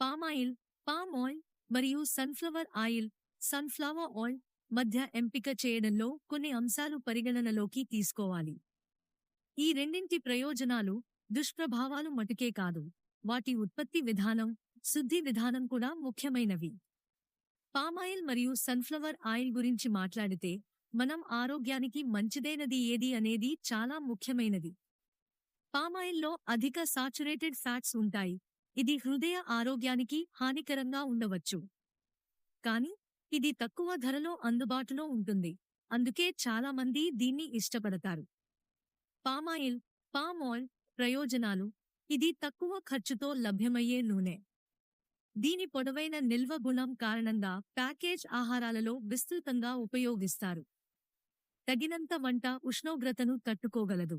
Palm oil palm oil మరియు sunflower oil sunflower oil మధ్య ఎంపిక చేయడంలో కొన్ని అంశాలు పరిగణనలోకి తీసుకోవాలి. ఈ రెండింటి ప్రయోజనాలు దుష్ప్రభావాలు మటుకే కాదు. వాటి ఉత్పత్తి విధానం శుద్ధి విధానం కూడా ముఖ్యమైనవి. పామాయిల్ మరియు సన్ఫ్లవర్ ఆయిల్ గురించి మాట్లాడితే మనం ఆరోగ్యానికి మంచిదైనది ఏది అనేది చాలా ముఖ్యమైనది. పామాయిల్లో అధిక సాచురేటెడ్ ఫ్యాట్స్ ఉంటాయి. ఇది హృదయ ఆరోగ్యానికి హానికరంగా ఉండవచ్చు. కానీ ఇది తక్కువ ధరలో అందుబాటులో ఉంటుంది. అందుకే చాలా మంది దీన్ని ఇష్టపడతారు. పామాయిల్ పామ్ ఆయిల్ ప్రయోజనాలు ఇది తక్కువ ఖర్చుతో లభ్యమయ్యే నూనె. దీని పొడవైన నిల్వ గుణం కారణంగా ప్యాకేజ్ ఆహారాలలో విస్తృతంగా ఉపయోగిస్తారు. తగినంత వంట ఉష్ణోగ్రతను తట్టుకోగలదు.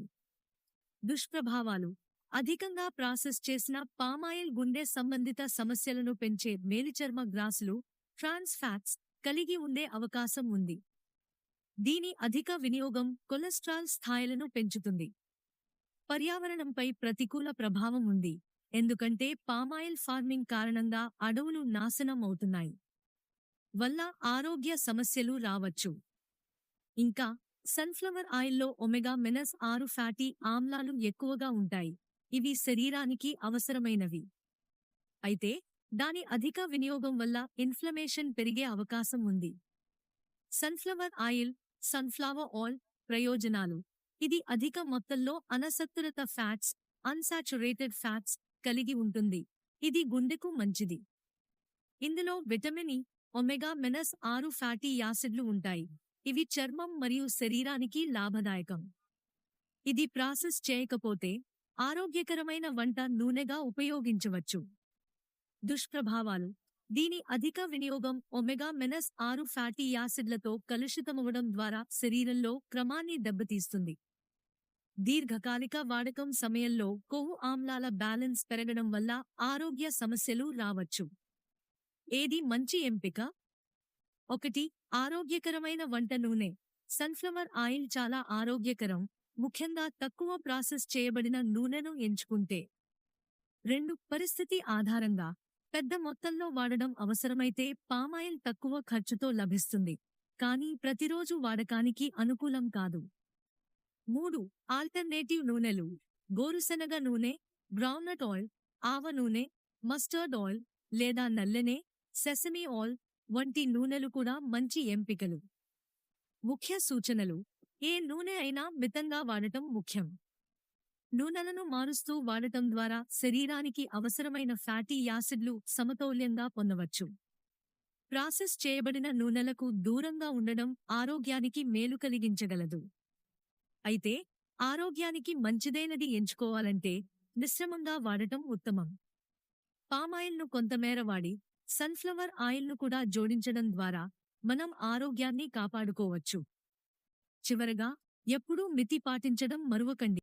దుష్ప్రభావాలు. అధికంగా ప్రాసెస్ చేసిన పామాయిల్ గుండె సంబంధిత సమస్యలను పెంచే మేలిచర్మ గ్రాసులు ట్రాన్స్ ఫ్యాట్స్ కలిగి ఉండే అవకాశం ఉంది. దీని అధిక వినియోగం కొలెస్ట్రాల్ స్థాయిలను పెంచుతుంది. పర్యావరణంపై ప్రతికూల ప్రభావం ఉంది. ఎందుకంటే పామాయిల్ ఫార్మింగ్ కారణంగా అడవులు నాశనం అవుతున్నాయి. వల్ల ఆరోగ్య సమస్యలు రావచ్చు. ఇంకా సన్ఫ్లవర్ ఆయిల్లో ఒమెగా మెనస్ ఆరు ఫ్యాటీ ఆమ్లాలు ఎక్కువగా ఉంటాయి. ఇవి శరీరానికి అవసరమైనవి. అయితే దాని అధిక వినియోగం వల్ల ఇన్ఫ్లమేషన్ పెరిగే అవకాశం ఉంది. సన్ఫ్లవర్ ఆయిల్ సన్ఫ్లవర్ ఆయిల్ ప్రయోజనాలు. ఇది అధిక మొత్తంలో అనసత్తులత ఫ్యాట్స్ అన్సాచురేటెడ్ ఫ్యాట్స్ కలిగి ఉంటుంది. ఇది గుండెకు మంచిది. ఇందులో vitamin e, E omega minus ఆరు ఫ్యాటీ యాసిడ్లు ఉంటాయి. ఇవి చర్మం మరియు శరీరానికి లాభదాయకం. ఇది ప్రాసెస్ చేయకపోతే ఆరోగ్యకరమైన వంట నూనెగా ఉపయోగించవచ్చు. దుష్ప్రభావాలు. దీని అధిక వినియోగం ఒమెగా మెనస్ ఆరు ఫ్యాటీ యాసిడ్లతో కలుషితమవడం ద్వారా శరీరంలో క్రమాన్ని దెబ్బతీస్తుంది. దీర్ఘకాలిక వాడకం సమయంలో కొవ్వు ఆమ్లాల బ్యాలెన్స్ పెరగడం వల్ల ఆరోగ్య సమస్యలు రావచ్చు. ఏది మంచి ఎంపిక? ఒకటి ఆరోగ్యకరమైన వంట నూనె. సన్ఫ్లవర్ ఆయిల్ చాలా ఆరోగ్యకరం ముఖ్యంగా తక్కువ ప్రాసెస్ చేయబడిన నూనెను ఎంచుకుంటే. రెండు పరిస్థితి ఆధారంగా. పెద్ద మొత్తంలో వాడడం అవసరమైతే పామాయిల్ తక్కువ ఖర్చుతో లభిస్తుంది. కానీ ప్రతిరోజు వాడకానికి అనుకూలం కాదు. మూడు ఆల్టర్నేటివ్ నూనెలు. గోరుశనగ నూనె గ్రౌండ్నట్ ఆయిల్ ఆవ నూనె మస్టర్డ్ ఆయిల్ లేదా నల్లెనె సెసమీ ఆయిల్ వంటి నూనెలు కూడా మంచి ఎంపికలు. ముఖ్య సూచనలు. ఏ నూనె అయినా మితంగా వాడటం ముఖ్యం. నూనెలను మారుస్తూ వాడటం ద్వారా శరీరానికి అవసరమైన ఫ్యాటీ యాసిడ్లు సమతౌల్యంగా పొందవచ్చు. ప్రాసెస్ చేయబడిన నూనెలకు దూరంగా ఉండడం ఆరోగ్యానికి మేలు కలిగించగలదు. అయితే ఆరోగ్యానికి మంచిదైనది ఎంచుకోవాలంటే మిశ్రమంగా వాడటం ఉత్తమం. పామాయిల్ను కొంతమేర వాడి సన్ఫ్లవర్ ఆయిల్ను కూడా జోడించడం ద్వారా మనం ఆరోగ్యాన్ని కాపాడుకోవచ్చు. చివరగా ఎప్పుడూ మితి పాటించడం మరువకండి.